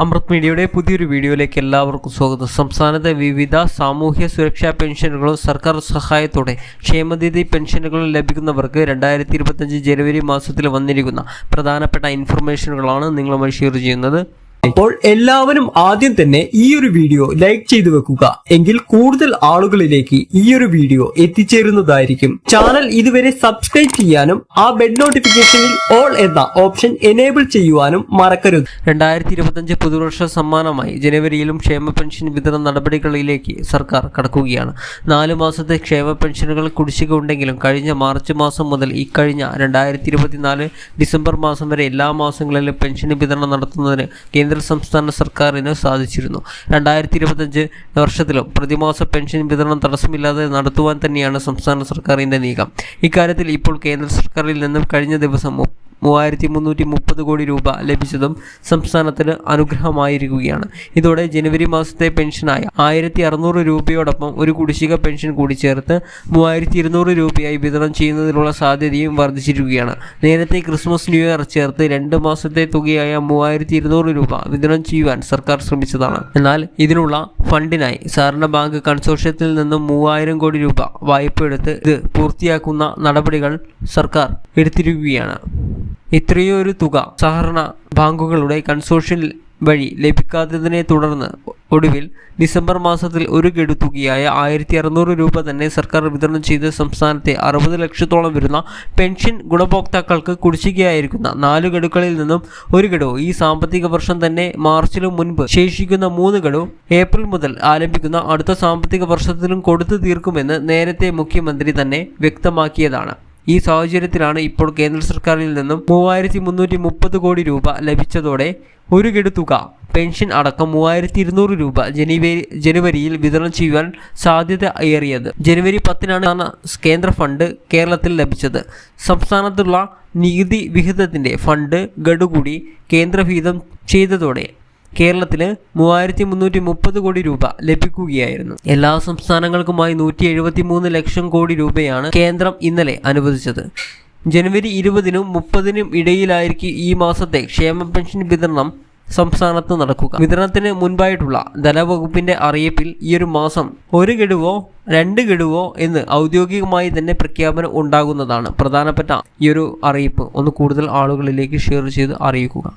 അമൃത് മീഡിയയുടെ പുതിയൊരു വീഡിയോയിലേക്ക് എല്ലാവർക്കും സ്വാഗതം. സംസ്ഥാനത്തെ വിവിധ സാമൂഹ്യ സുരക്ഷാ പെൻഷനുകളും സർക്കാർ സഹായത്തോടെ ക്ഷേമനിധി പെൻഷനുകളും ലഭിക്കുന്നവർക്ക് രണ്ടായിരത്തി ഇരുപത്തഞ്ച് ജനുവരി മാസത്തിൽ വന്നിരിക്കുന്ന പ്രധാനപ്പെട്ട ഇൻഫർമേഷനുകളാണ് നിങ്ങളുമായി ഷെയർ ചെയ്യുന്നത്. അപ്പോൾ എല്ലാവരും ആദ്യം തന്നെ ഈ ഒരു വീഡിയോ ലൈക്ക് ചെയ്തു വെക്കുക. എങ്കിൽ കൂടുതൽ ആളുകളിലേക്ക് ഈ ഒരു വീഡിയോ എത്തിച്ചേരുന്നതായിരിക്കും. ചാനൽ ഇതുവരെ സബ്സ്ക്രൈബ് ചെയ്യാനും ആ ബെൽ നോട്ടിഫിക്കേഷനിൽ ഓൾ എന്ന ഓപ്ഷൻ എനേബിൾ ചെയ്യുവാനും മറക്കരുത്. രണ്ടായിരത്തി ഇരുപത്തഞ്ച് പുതുവർഷ സമ്മാനമായി ജനുവരിയിലും ക്ഷേമ പെൻഷൻ വിതരണ നടപടികളിലേക്ക് സർക്കാർ കടക്കുകയാണ്. നാലു മാസത്തെ ക്ഷേമ പെൻഷനുകൾ കുടിശ്ശിക ഉണ്ടെങ്കിലും കഴിഞ്ഞ മാർച്ച് മാസം മുതൽ ഇക്കഴിഞ്ഞ രണ്ടായിരത്തി ഇരുപത്തിനാല് ഡിസംബർ മാസം വരെ എല്ലാ മാസങ്ങളിലും പെൻഷൻ വിതരണം നടത്തുന്നതിന് കേന്ദ്ര സംസ്ഥാന സർക്കാരിന് സാധിച്ചിരുന്നു. രണ്ടായിരത്തി ഇരുപത്തഞ്ച് വർഷത്തിലും പ്രതിമാസ പെൻഷൻ വിതരണം തടസ്സമില്ലാതെ നടത്തുവാൻ തന്നെയാണ് സംസ്ഥാന സർക്കാരിന്റെ നീക്കം. ഇക്കാര്യത്തിൽ ഇപ്പോൾ കേന്ദ്ര സർക്കാരിൽ നിന്നും കഴിഞ്ഞ ദിവസം മൂവായിരത്തി മുന്നൂറ്റി മുപ്പത് കോടി രൂപ ലഭിച്ചതും സംസ്ഥാനത്തിന് അനുഗ്രഹമായിരിക്കുകയാണ്. ഇതോടെ ജനുവരി മാസത്തെ പെൻഷനായ ആയിരത്തി അറുന്നൂറ് രൂപയോടൊപ്പം ഒരു കുടിശ്ശിക പെൻഷൻ കൂടി ചേർത്ത് മൂവായിരത്തി ഇരുന്നൂറ് രൂപയായി വിതരണം ചെയ്യുന്നതിനുള്ള സാധ്യതയും വർദ്ധിച്ചിരിക്കുകയാണ്. നേരത്തെ ക്രിസ്മസ് ന്യൂ ഇയർ ചേർത്ത് രണ്ട് മാസത്തെ തുകയായ മൂവായിരത്തി ഇരുന്നൂറ് രൂപ വിതരണം ചെയ്യുവാൻ സർക്കാർ ശ്രമിച്ചതാണ്. എന്നാൽ ഇതിനുള്ള ഫണ്ടിനായി സഹകരണ ബാങ്ക് കൺസോർഷ്യത്തിൽ നിന്നും മൂവായിരം കോടി രൂപ വായ്പ എടുത്ത് ഇത് പൂർത്തിയാക്കുന്ന നടപടികൾ സർക്കാർ എടുത്തിരിക്കുകയാണ്. ഇത്രയൊരു തുക സഹകരണ ബാങ്കുകളുടെ കൺസോഷ്യൽ വഴി ലഭിക്കാത്തതിനെ തുടർന്ന് ഒടുവിൽ ഡിസംബർ മാസത്തിൽ ഒരു ഗഡു തുകയായ ആയിരത്തി അറുന്നൂറ് രൂപ തന്നെ സർക്കാർ വിതരണം ചെയ്ത് സംസ്ഥാനത്തെ അറുപത് ലക്ഷത്തോളം വരുന്ന പെൻഷൻ ഗുണഭോക്താക്കൾക്ക് കുടിശ്ശികയായിരിക്കുന്ന നാല് ഗഡുക്കളിൽ നിന്നും ഒരു ഗഡു ഈ സാമ്പത്തിക വർഷം തന്നെ മാർച്ചിനു മുൻപ് ശേഷിക്കുന്ന മൂന്ന് ഗഡു ഏപ്രിൽ മുതൽ ആരംഭിക്കുന്ന അടുത്ത സാമ്പത്തിക വർഷത്തിലും കൊടുത്തു തീർക്കുമെന്ന് നേരത്തെ മുഖ്യമന്ത്രി തന്നെ വ്യക്തമാക്കിയതാണ്. ഈ സാഹചര്യത്തിലാണ് ഇപ്പോൾ കേന്ദ്ര സർക്കാരിൽ നിന്നും മൂവായിരത്തി മുന്നൂറ്റി മുപ്പത് കോടി രൂപ ലഭിച്ചതോടെ ഒരു കെടുത്തുക പെൻഷൻ അടക്കം മൂവായിരത്തി ഇരുന്നൂറ് രൂപ ജനുവരി ജനുവരിയിൽ വിതരണം ചെയ്യുവാൻ സാധ്യത ഏറിയത്. ജനുവരി പത്തിനാണ് കേന്ദ്ര ഫണ്ട് കേരളത്തിൽ ലഭിച്ചത്. സംസ്ഥാനത്തുള്ള നികുതി വിഹിതത്തിന്റെ ഫണ്ട് ഗഡു കൂടി കേന്ദ്രവിഹിതം ചെയ്തതോടെ കേരളത്തിന് മൂവായിരത്തി മുന്നൂറ്റി മുപ്പത് കോടി രൂപ ലഭിക്കുകയായിരുന്നു. എല്ലാ സംസ്ഥാനങ്ങൾക്കുമായി നൂറ്റി എഴുപത്തി മൂന്ന് ലക്ഷം കോടി രൂപയാണ് കേന്ദ്രം ഇന്നലെ അനുവദിച്ചത്. ജനുവരി ഇരുപതിനും മുപ്പതിനും ഇടയിലായിരിക്കും ഈ മാസത്തെ ക്ഷേമ പെൻഷൻ വിതരണം സംസ്ഥാനത്ത് നടക്കുക. വിതരണത്തിന് മുൻപായിട്ടുള്ള ധനവകുപ്പിന്റെ അറിയിപ്പിൽ ഈ ഒരു മാസം ഒരു ഗഡുവോ രണ്ട് ഗഡുവോ എന്ന് ഔദ്യോഗികമായി തന്നെ പ്രഖ്യാപനം ഉണ്ടാകുന്നതാണ് പ്രധാനപ്പെട്ട ഈ ഒരു അറിയിപ്പ്. ഒന്ന് കൂടുതൽ ആളുകളിലേക്ക് ഷെയർ ചെയ്ത് അറിയിക്കുക.